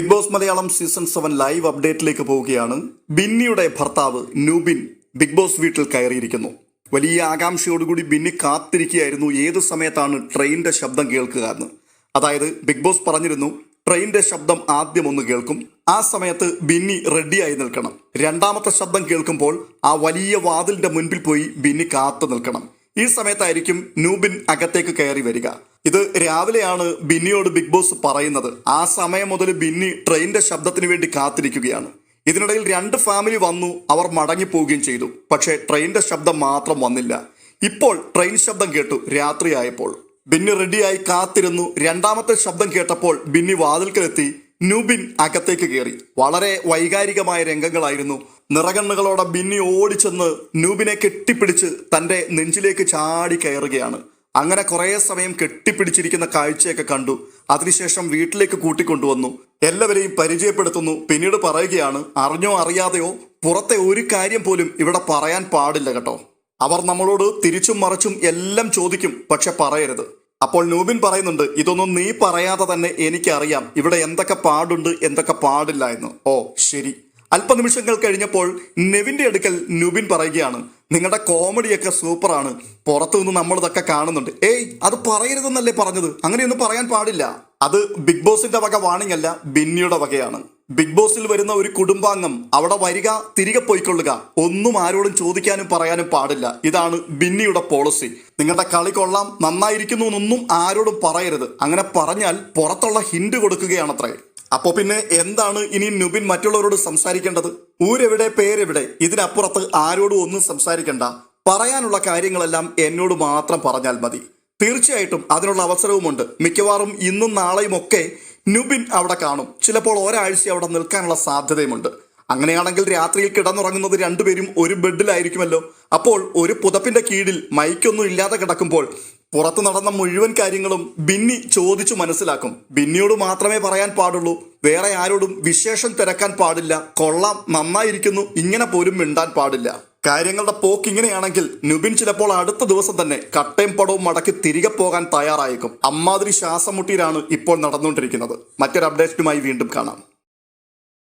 Bigg Boss Malayalam season seven live അപ്ഡേറ്റിലേക്ക് പോവുകയാണ്. ബിന്നിയുടെ ഭർത്താവ് Nubin big boss വീട്ടിൽ കയറിയിരിക്കുന്നു. വലിയ ആകാംക്ഷയോടുകൂടി ബിന്നി കാത്തിരിക്കുകയായിരുന്നു. ഏത് സമയത്താണ് ട്രെയിനിന്റെ ശബ്ദം കേൾക്കുക എന്ന്. അതായത് ബിഗ് ബോസ് പറഞ്ഞിരുന്നു ട്രെയിനിന്റെ ശബ്ദം ആദ്യം ഒന്ന് കേൾക്കും. ആ സമയത്ത് ബിന്നി റെഡിയായി നിൽക്കണം. രണ്ടാമത്തെ ശബ്ദം കേൾക്കുമ്പോൾ ആ വലിയ വാതിലിന്റെ മുൻപിൽ പോയി ബിന്നി കാത്തു നിൽക്കണം. ഈ സമയത്തായിരിക്കും നൂബിൻ അകത്തേക്ക് കയറി വരിക. ഇത് രാവിലെയാണ് ബിന്നിയോട് ബിഗ് ബോസ് പറയുന്നത്. ആ സമയം മുതൽ ബിന്നി ട്രെയിനിന്റെ ശബ്ദത്തിന് വേണ്ടി കാത്തിരിക്കുകയാണ്. ഇതിനിടയിൽ രണ്ട് ഫാമിലി വന്നു അവർ മടങ്ങി മടങ്ങിപ്പോവുകയും ചെയ്തു. പക്ഷേ ട്രെയിനിന്റെ ശബ്ദം മാത്രം വന്നില്ല. ഇപ്പോൾ ട്രെയിൻ ശബ്ദം കേട്ടു രാത്രിയായപ്പോൾ. ബിന്നി റെഡിയായി കാത്തിരുന്നു. രണ്ടാമത്തെ ശബ്ദം കേട്ടപ്പോൾ ബിന്നി വാതിൽക്കലെത്തി നുബിൻ അകത്തേക്ക് കയറി. വളരെ വൈകാരികമായ രംഗങ്ങളായിരുന്നു. നിറകണ്ണുകളോടെ ബിന്നി ഓടിച്ചെന്ന് നൂബിനെ കെട്ടിപ്പിടിച്ച് തന്റെ നെഞ്ചിലേക്ക് ചാടി കയറുകയാണ്. അങ്ങനെ കുറേ സമയം കെട്ടിപ്പിടിച്ചിരിക്കുന്ന കാഴ്ചയൊക്കെ കണ്ടു. അതിനുശേഷം വീട്ടിലേക്ക് കൂട്ടിക്കൊണ്ടുവന്നു. എല്ലാവരെയും പരിചയപ്പെടുത്തുന്നു. പിന്നീട് പറയുകയാണ് അറിഞ്ഞോ അറിയാതെയോ? പുറത്തെ ഒരു കാര്യം പോലും ഇവിടെ പറയാൻ പാടില്ല കേട്ടോ. അവർ നമ്മളോട് തിരിച്ചും മറിച്ചും എല്ലാം ചോദിക്കും പക്ഷെ പറയരുത്. അപ്പോൾ നൂബിൻ പറയുന്നുണ്ട് ഇതൊന്നും നീ പറയാതെ തന്നെ എനിക്കറിയാം. ഇവിടെ എന്തൊക്കെ പാടുണ്ട് എന്തൊക്കെ പാടില്ല എന്ന്. ഓ ശരി. അല്പനിമിഷങ്ങൾ കഴിഞ്ഞപ്പോൾ നെവിന്റെ അടുക്കൽ നുബിൻ പറയുകയാണ് നിങ്ങളുടെ കോമഡിയൊക്കെ സൂപ്പറാണ്. പുറത്തു നിന്ന് നമ്മളിതൊക്കെ കാണുന്നുണ്ട്. ഏയ് അത് പറയരുതെന്നല്ലേ പറഞ്ഞത്? അങ്ങനെയൊന്നും പറയാൻ പാടില്ല. അത് ബിഗ് ബോസിന്റെ വക വാണിംഗ് അല്ല ബിന്നിയുടെ വകയാണ്. ബിഗ് ബോസിൽ വരുന്ന ഒരു കുടുംബാംഗം അവിടെ വരിക തിരികെ പോയിക്കൊള്ളുക ഒന്നും ആരോടും ചോദിക്കാനും പറയാനും പാടില്ല. ഇതാണ് ബിന്നിയുടെ പോളിസി നിങ്ങളുടെ കളി കൊള്ളാം നന്നായിരിക്കുന്നു എന്നൊന്നും ആരോടും പറയരുത്. അങ്ങനെ പറഞ്ഞാൽ പുറത്തുള്ള ഹിന്റ് കൊടുക്കുകയാണത്രേ. അപ്പോ പിന്നെ എന്താണ് ഇനി നുബിൻ മറ്റുള്ളവരോട് സംസാരിക്കേണ്ടത്? ഊരെവിടെ പേരെവിടെ? ഇതിനപ്പുറത്ത് ആരോടും ഒന്നും സംസാരിക്കണ്ട. പറയാനുള്ള കാര്യങ്ങളെല്ലാം എന്നോട് മാത്രം പറഞ്ഞാൽ മതി. തീർച്ചയായിട്ടും അതിനുള്ള അവസരവുമുണ്ട്. മിക്കവാറും ഇന്നും നാളെയും ഒക്കെ നുബിൻ അവിടെ കാണും. ചിലപ്പോൾ ഒരാഴ്ച അവിടെ നിൽക്കാനുള്ള സാധ്യതയുമുണ്ട്. അങ്ങനെയാണെങ്കിൽ രാത്രിയിൽ കിടന്നുറങ്ങുന്നത് രണ്ടുപേരും ഒരു ബെഡിലായിരിക്കുമല്ലോ. അപ്പോൾ ഒരു പുതപ്പിന്റെ കീഴിൽ മൈക്കൊന്നും ഇല്ലാതെ കിടക്കുമ്പോൾ പുറത്തു നടന്ന മുഴുവൻ കാര്യങ്ങളും ബിന്നി ചോദിച്ചു മനസ്സിലാക്കും. ബിന്നിയോട് മാത്രമേ പറയാൻ പാടുള്ളൂ. വേറെ ആരോടും വിശേഷം തിരക്കാൻ പാടില്ല. കൊള്ളാം നന്നായിരിക്കുന്നു. ഇങ്ങനെ പോലും മിണ്ടാൻ പാടില്ല. കാര്യങ്ങളുടെ പോക്ക് ഇങ്ങനെയാണെങ്കിൽ നുബിൻ ചിലപ്പോൾ അടുത്ത ദിവസം തന്നെ കട്ടയും പടവും മടക്കി തിരികെ പോകാൻ തയ്യാറായേക്കും. അമ്മാതിരി ശ്വാസം മുട്ടിയിലാണ് ഇപ്പോൾ നടന്നുകൊണ്ടിരിക്കുന്നത്. മറ്റൊരു അപ്ഡേറ്റുമായി വീണ്ടും കാണാം.